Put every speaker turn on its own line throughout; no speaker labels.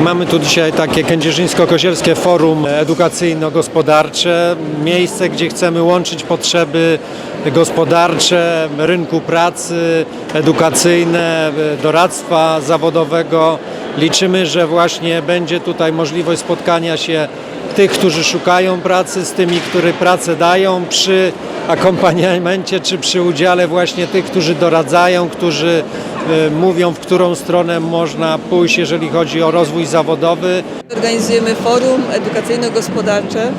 Mamy tu dzisiaj takie Kędzierzyńsko-Kozielskie Forum Edukacyjno-Gospodarcze, miejsce, gdzie chcemy łączyć potrzeby gospodarcze, rynku pracy, edukacyjne, doradztwa zawodowego. Liczymy, że właśnie będzie tutaj możliwość spotkania się tych, którzy szukają pracy, z tymi, którzy pracę dają przy akompaniamencie czy przy udziale właśnie tych, którzy doradzają, którzy e, mówią, w którą stronę można pójść, jeżeli chodzi o rozwój zawodowy.
Organizujemy forum edukacyjno-gospodarcze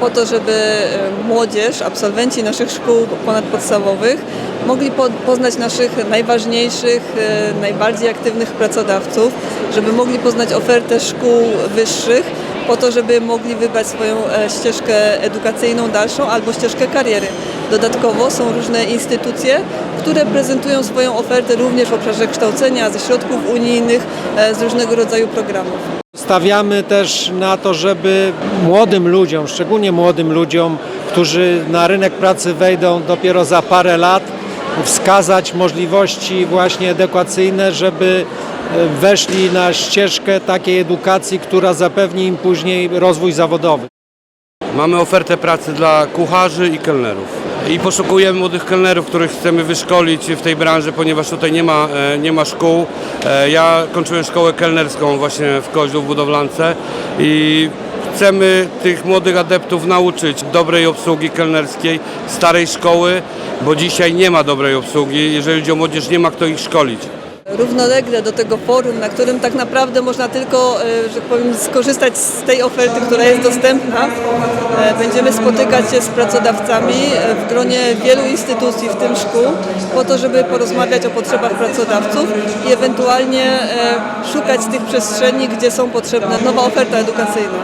po to, żeby e, młodzież, absolwenci naszych szkół ponadpodstawowych mogli po- poznać naszych najważniejszych, e, najbardziej aktywnych pracodawców, żeby mogli poznać ofertę szkół wyższych po to, żeby mogli wybrać swoją e, ścieżkę edukacyjną dalszą albo ścieżkę kariery. Dodatkowo są różne instytucje, które prezentują swoją ofertę również w obszarze kształcenia ze środków unijnych, e, z różnego rodzaju programów.
Stawiamy też na to, żeby młodym ludziom, szczególnie młodym ludziom, którzy na rynek pracy wejdą dopiero za parę lat, wskazać możliwości właśnie edukacyjne, żeby e, weszli na ścieżkę takiej edukacji, która zapewni im później rozwój zawodowy.
Mamy ofertę pracy dla kucharzy i kelnerów. I poszukujemy młodych kelnerów, których chcemy wyszkolić w tej branży, ponieważ tutaj nie ma, e, nie ma szkół. E, Ja kończyłem szkołę kelnerską właśnie w Koźlu w budowlance i chcemy tych młodych adeptów nauczyć dobrej obsługi kelnerskiej, starej szkoły, bo dzisiaj nie ma dobrej obsługi. Jeżeli chodzi o młodzież, nie ma kto ich szkolić.
Równolegle do tego forum, na którym tak naprawdę można tylko, e, że tak powiem, skorzystać z tej oferty, która jest dostępna. E, Będziemy spotykać się z pracodawcami e, w gronie wielu instytucji, w tym szkół, po to, żeby porozmawiać o potrzebach pracodawców i ewentualnie szukać tych przestrzeni, gdzie są potrzebne nowa oferta edukacyjna.